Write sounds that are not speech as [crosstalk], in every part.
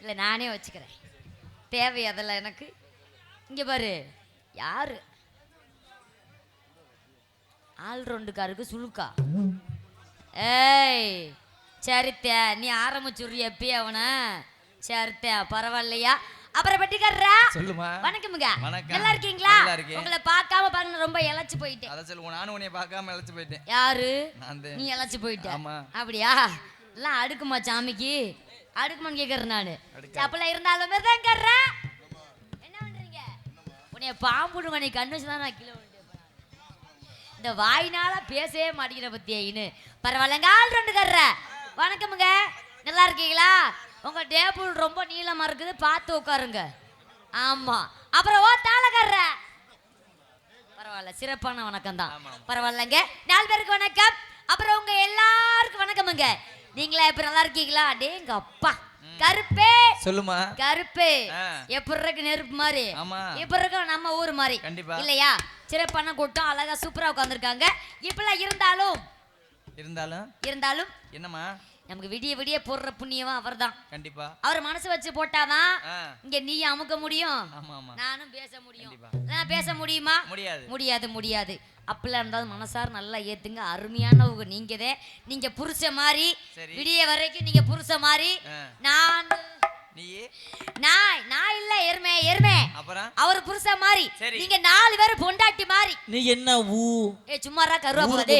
இல்லை நானே வச்சுக்கிறேன். தேவை அதெல்லாம் எனக்கு? இங்கே பாரு. யாரு? ஆள் ரெண்டுக்காருக்கு சுழுக்கா ஏய் சரித்தே நீ ஆரம்பிச்சுடுறி எப்பயே அவனை? சரித்தே பரவாயில்லையா? அப்புறம் பட்டிக்காரரா? சொல்லுமா. வணக்கமுங்க வணக்கம். நல்லா இருக்கீங்களா. உங்களை பார்க்காம பாருங்க ரொம்ப இழைச்சு போயிட்டேன். அதை சொல்லுவோம் நானும் உன்னைய பார்க்காம இழைச்சு போயிட்டேன். யாரு. நீ இழைச்சு போயிட்ட. அப்படியா? எல்லாம் அடுக்குமா சாமிக்கு? அடுக்குமான்னு கேட்கறேன் நானு. அப்பெல்லாம் இருந்தாலும் தான் கர்றேன் என்ன பண்றீங்க? உன்னைய பாம்புடுங்க நீ கண்ணு வச்சு தான் நான் கீழே நான். இந்த வாயினால பேசவே மாட்டேங்கிற பத்தியின்னு பரவாயில்லங்க ஆள் ரெண்டு கர்ற வணக்கமுங்க. நல்லா இருக்கீங்களா? உங்க டேபிள் ரொம்ப நீளமா இருக்குது பார்த்து உட்காருங்க. ஆமா. அப்புறம் ஓ தாளக்கர்ற பரவாயில்ல சிறப்பான வணக்கம் தான் பரவாயில்லங்க. நாலு பேருக்கு வணக்கம். அப்புறம் உங்க எல்லாருக்கும் வணக்கமுங்க. நீங்களா இப்ப நல்லா இருக்கீங்களா? டேங்க அப்பா. கருப்பே. சொல்லுமா. கருப்பு. எப்படி இருக்கு நெருப்பு மாதிரி. இப்ப இருக்க நம்ம ஊர் மாதிரி. கண்டிப்பா. இல்லையா? சிறப்பான கூட்டம் அழகா சூப்பரா உட்காந்துருக்காங்க இப்பெல்லாம் இருந்தாலும். இருந்தாலும்? இருந்தாலும். என்னம்மா? நமக்கு விடிய விடிய போடுற புண்ணியவன் அவர்தான். கண்டிப்பா. அவர் மனசு வச்சு போட்டாதான் இங்க நீ அமுக்க முடியும். நானும் பேச முடியும். நான் பேச முடியுமா? முடியாது. முடியாது முடியாது. அப்பெல்லாம் இருந்தாலும் மனசார நல்லா ஏத்துங்க. அருமையானவங்க நீங்கதே. நீங்க புருஷ மாதிரி. விடிய வரைக்கும் நீங்க புருஷ மாதிரி. நான் நான் நான் இல்ல எருமே எருமே. அவர் புருஷ மாதிரி. நீங்க நாலு பேர் பொண்டாட்டி மாதிரி நீ என்ன ஊ? ஏ சும்மாரா கருவா போதே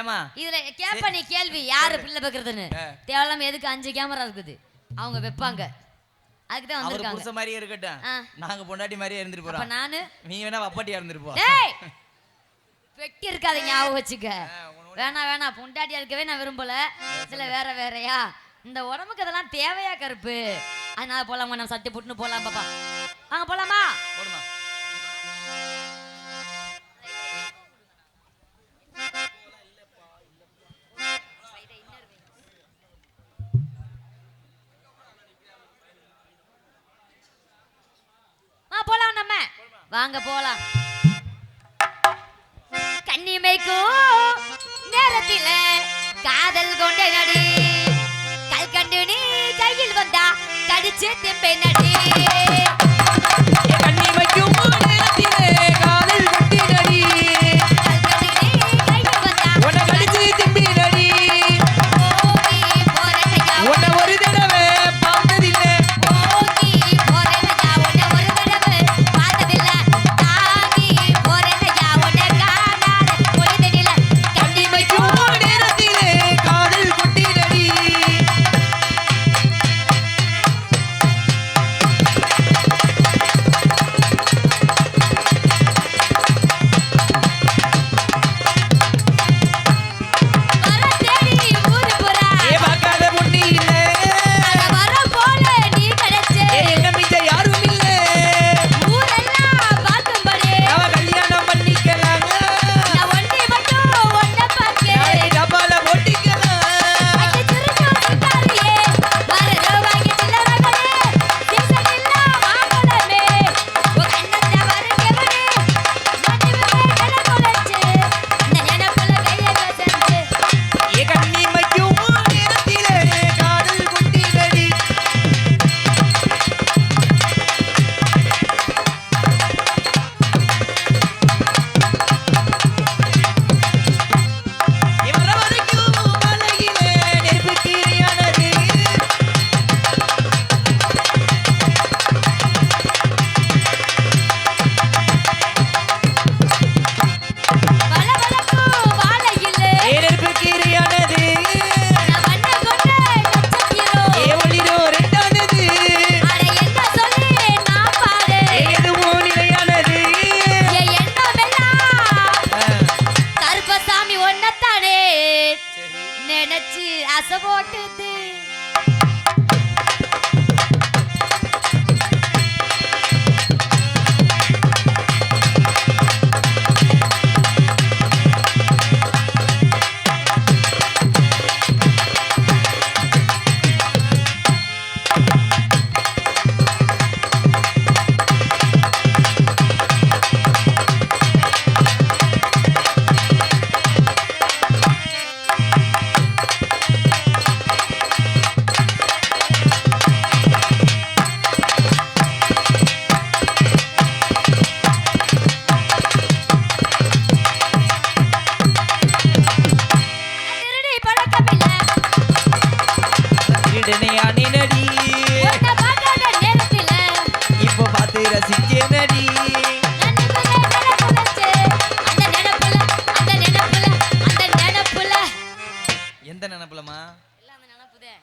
ஏமா இதுல கேப்ப நீ கேள்வி யாரு பிள்ளை பெக்கிறதுன்னு. தேவலாம எதுக்கு அஞ்சு கேமரா இருக்குது? அவங்க வைப்பாங்க. அதுக்கு தான் வந்திருக்காங்க. புருஷ மாதிரியே இருக்கட்டும். நாங்க பொண்டாட்டி மாதிரியே இருந்துட்டு அப்ப போறோம். நானு? நீ வேணா வப்பாட்டியா இருந்துட்டு போ. வெட்டி இருக்காத ஞாபகம் வச்சுக்க. வேணாம் வேணாம் பொண்டாட்டியா இருக்கவே நான் விரும்பல. இதுல வேற வேறயா. இந்த உடம்புக்கு அதெல்லாம் தேவையா கருப்பு? அதனால போலாமா நம்ம சட்டி புட்டுன்னு போலாம் பாப்பா. வாங்க போலாமா? போடுமா. ஆ போலாம் நம்ம. வாங்க போலாம். கண்ணிமைக்கும் நேரத்தில காதல் கொண்ட நடி. கல் கண்டு நீ கையில் வந்தா கடிச்சு திம்பை நடி.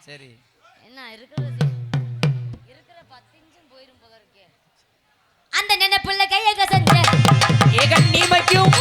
சரி. என்ன இருக்கிறது இருக்கிற பத்து நிமிஷம் போயிரும் போல அந்த நினைப்புள்ள கையை கசஞ்ச. ஏகன் நீ மக்கியும்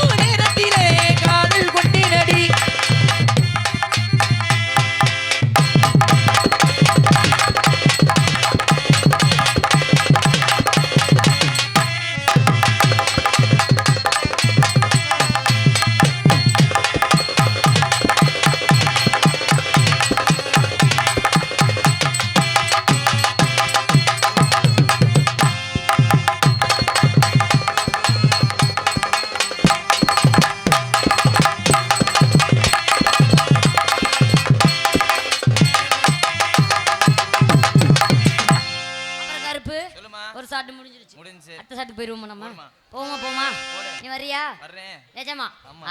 வரியா வர்றேன். நிஜமா?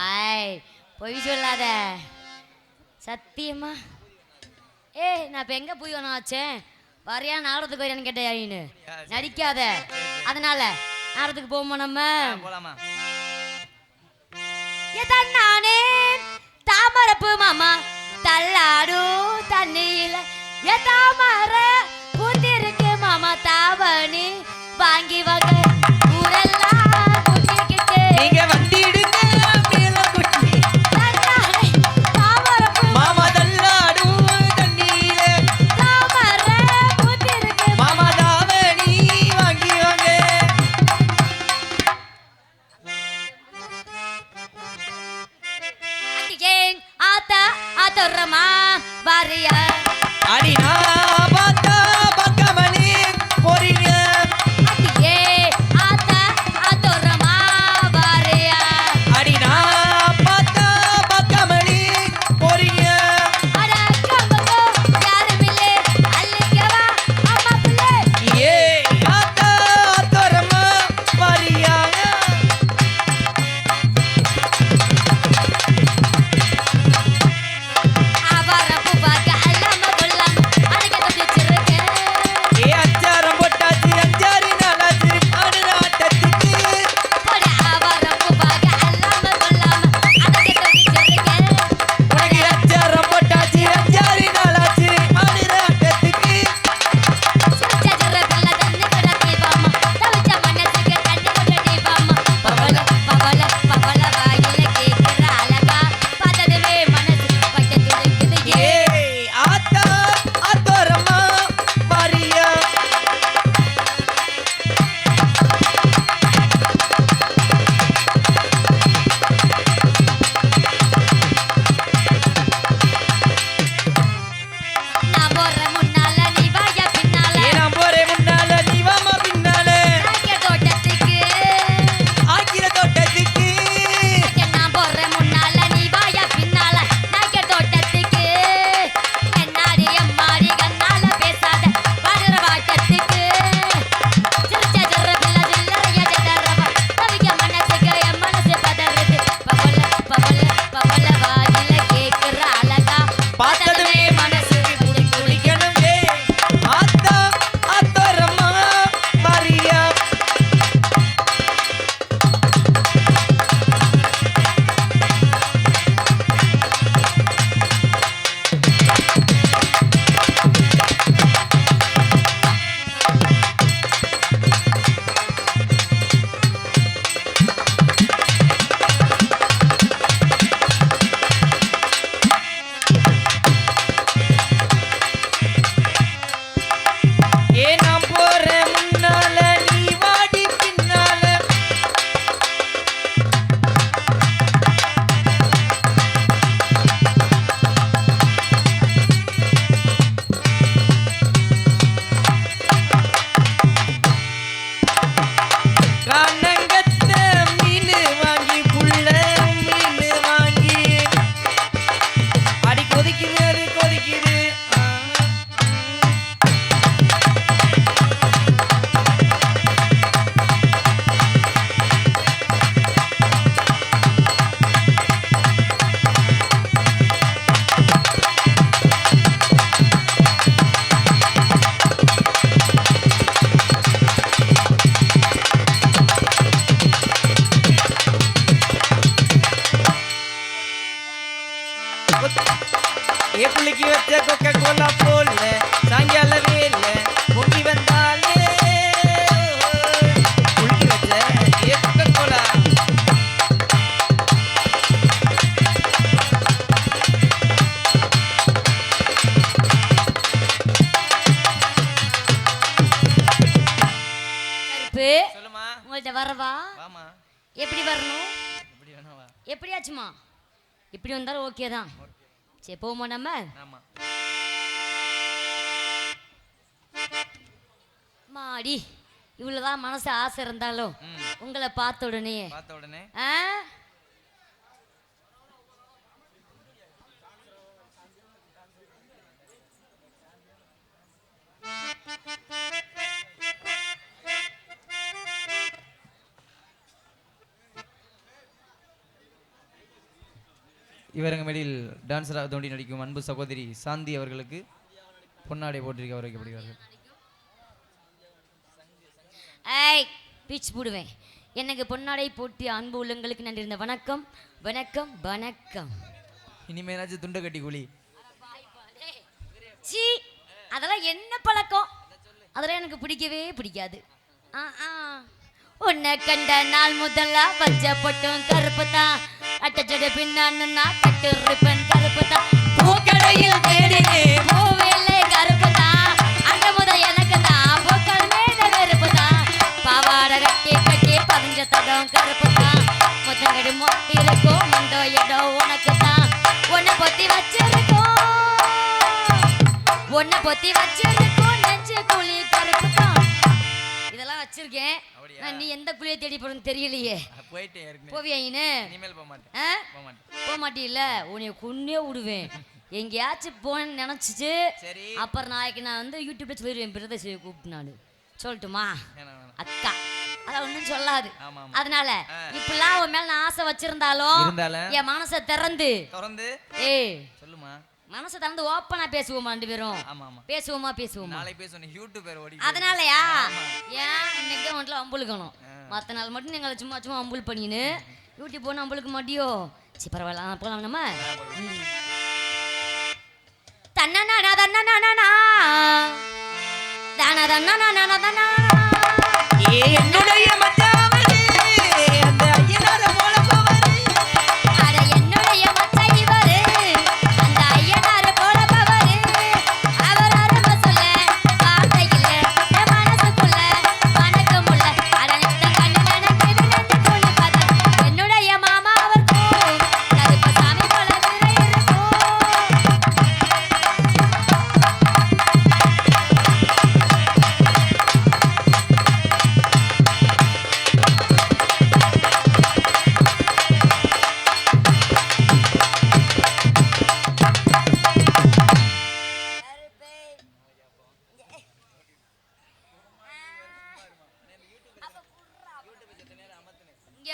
ஆய் பொய் சொல்லாத. சத்தியமா? ஏய் நான் இப்போ எங்கே போய் வேணும் ஆச்சேன் வரியா நாடகத்துக்கு வரியான்னு கேட்டேன் நடிக்காத. அதனால நாடகத்துக்கு போவோமா நம்ம? போலாமா? நானே தாமரப்பு மாமா தள்ளாடும் தண்ணியில். ஏ தாமர பூத்திருக்கு மாமா தாவணி. வாங்கி வாங்க ஊரெல்லாம் ஆத்தா ஆத்தோர்ரமா வாரியா. அடினா சொல்லுமா உங்கள்ட்ட வரவா? வாமா எப்படி வரணும்? எப்படி வேணா வா. எப்படியாச்சுமா இப்படி வந்தாலும் ஓகே தான். சரி போமா நம்ம? ஆமா. மாடி இவ்வளவுதான் மனசு ஆசை இருந்தாலும் உங்களை பார்த்த உடனே. பார்த்த உடனே? ஆ? இவரங்க மேலில் டான்ஸராக தோண்டி நடிக்கும் அன்பு சகோதரி சாந்தி அவர்களுக்கு பொன்னாடை போட்டிருக்க வைக்கப்படுகிறார்கள் ஐய் பீச் போடுவேன் எனக்கு பொன்னாடை போட்டி அன்பு உள்ளங்களுக்கு நன்றி. இருந்த வணக்கம் வணக்கம் வணக்கம். இனிமேலாச்சும் துண்டை கட்டி குழி. சீ அதெல்லாம் என்ன பழக்கம்? அதெல்லாம் எனக்கு பிடிக்கவே பிடிக்காது. ஆ ஆ. உன்னை கண்ட நாள் முதல்ல வச்ச பொட்டும் கருப்பு தான். அட்டச்சட பின்னான்னா கட்டு ரிப்பன் கருப்பு தான் பூக்கடையில் தேடினே பூவில்லை கருப்பு தான் அங்க முதல் எனக்கு தான் பூக்கள் மேல வெறுப்பு தான் பாவாடை கட்டி கட்டி பதிஞ்ச தடம் கருப்பு தான் முத்தங்கடி மொட்டி இருக்கும் மண்டோ இடம் உனக்கு தான் உன்னை பொத்தி வச்சிருக்கோம். ஒன்ன பொத்தி வச்சிருக்கோம். ஆனா, நீ எந்த குழியை தேடி போறன்னு தெரியலையே. போயிட்டே போவியா இனு? இனிமேல் போக மாட்டேன்? போக மாட்டீல்ல? உன்னை கொன்னே விடுவேன். [laughs] எங்கேயாச்சும் போனேன்னு நினைச்சிச்சு அப்புறம் நாளைக்கு நான் வந்து யூடியூப்ல சொல்லிடுவேன் பிரதேச கூப்பிட்டு நான். சொல்லட்டுமா? அக்கா அதான் ஒன்றும் சொல்லாது. அதனால. இப்பெல்லாம் உன் மேல நான் ஆசை வச்சிருந்தாலும் என் மனசை திறந்து. திறந்து? ஏய். மனசை திறந்து ஓப்பனா பேசுவோமா ரெண்டு பேரும்? பேசுவோமா பேசுவோமா? நாளை பேச உனக்கு யூடியூப் பேர் ஓடி அதனாலயா? ஏன் இன்னைக்கு தான் ஒன்றில் அம்புழுக்கணும் மற்ற நாள் மட்டும் எங்களை சும்மா சும்மா அம்புல் பண்ணின்னு. யூடியூப் போனால் அம்புளுக்க மாட்டியோ? சரி பரவாயில்ல ஆ, போலாம் நம்ம. ம். தன்னனா தன்னனா தான தன்னா ஏ என்னுடைய மச்சாவரே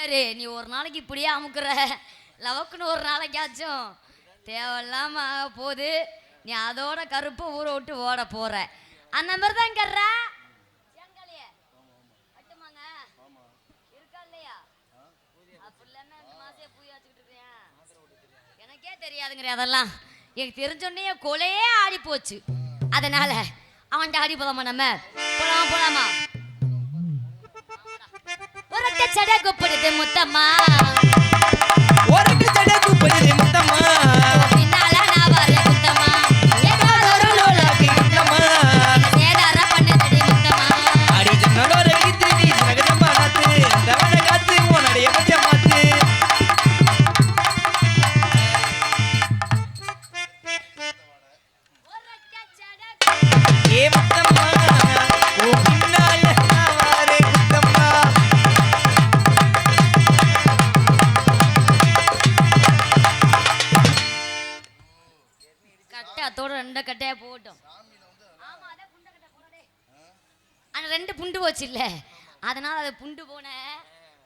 இங்கே நீ ஒரு நாளைக்கு இப்படியே அமுக்குற. லவக்குன்னு ஒரு நாளைக்காச்சும். தேவையில்லாம ஆக போகுது. நீ அதோட கருப்பு ஊரை விட்டு ஓட போற. அந்த மாதிரி தான் கர்ற இருக்கா இல்லையா? எனக்கே தெரியாதுங்கிற அதெல்லாம். எனக்கு தெரிஞ்சோடனே கொலையே ஆடி போச்சு அதனால அவன் ஆடி போலாமா நம்ம? போலாமா போலாமா? சட கூப்பிடுது முத்தம்மா. கட்டை அத்தோட ரெண்டு கட்டையா போட்டோம் ஆனா ரெண்டு புண்டு போச்சு இல்ல அதனால அது புண்டு போன.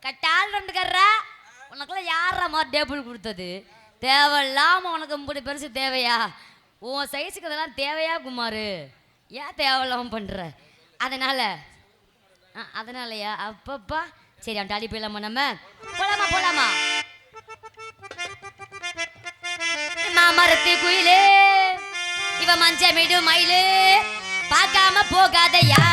கட்டால் ரெண்டு கர்ற. உனக்குலாம் யாரா மாதிரி டேபிள் கொடுத்தது? தேவையில்லாம உனக்கு இப்படி பெருசு தேவையா? உன் சைஸுக்கு இதெல்லாம் தேவையா குமார்? ஏன் தேவையில்லாம பண்ற? அதனால அதனாலயா? அப்பப்பா. சரி அவன் டாலி போயிடலாமா நம்ம? போலாமா போலாமா? மாமரத்து குயிலே மஞ்ச மஞ்சமிடு மயிலு பார்க்காம போகாதயா.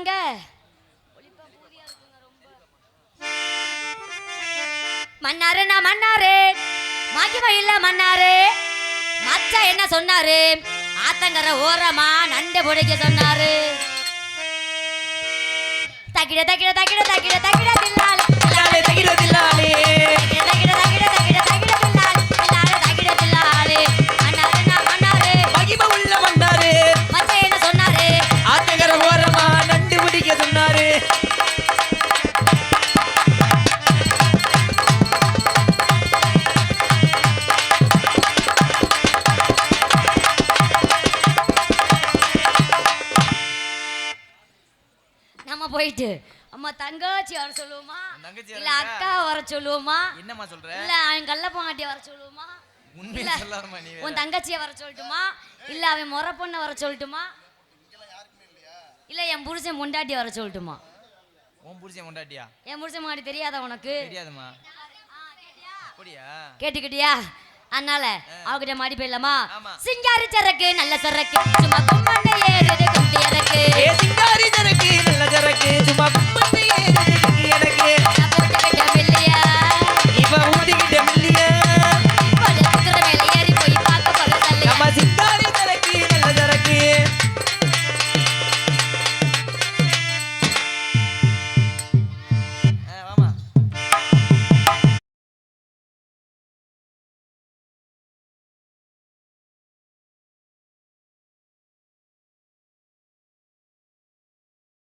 வர மன்னாரு நான் மன்னாரு. மகிமை இல்ல மன்னாரு. மச்சா என்ன சொன்னாரு? ஆத்தங்கர ஓரமா நண்டு பிடிக்க சொன்னாரு. தக்கிட தக்கிட தக்கிட தக்கிட தகிட தில்லாலே தில்லாலே தகிட தில்லாலே அம்மா தங்கச்சி வர சொல்லுவோமா? தங்கச்சி இல்ல அக்கா வர சொல்லுவோமா? என்னம்மா சொல்ற? இல்ல அவன் கள்ளப்பங்காட்டிய வர சொல்லுவோமா. உன் தங்கச்சிய வர சொல்லட்டுமா? இல்ல அவன் முறை பொண்ண வர சொல்லட்டுமா? இல்ல என் புருஷன் முண்டாட்டி வர சொல்லட்டுமா? உன் புருஷன் கொண்டாட்டியா என் புருஷன் முன்னாடி தெரியாதா உனக்கு? அப்படியா? கேட்டுக்கிட்டியா? அதனால அவகிட்ட மாடி போயிடலாமா. சிங்காரி சரக்கு நல்ல சரக்கு. சும்மா கும்பண்ட ஏறுது இறக்கு ஏ சிங்காரி சரக்கு நல்ல சரக்கு. சும்மா கும்பிட்டு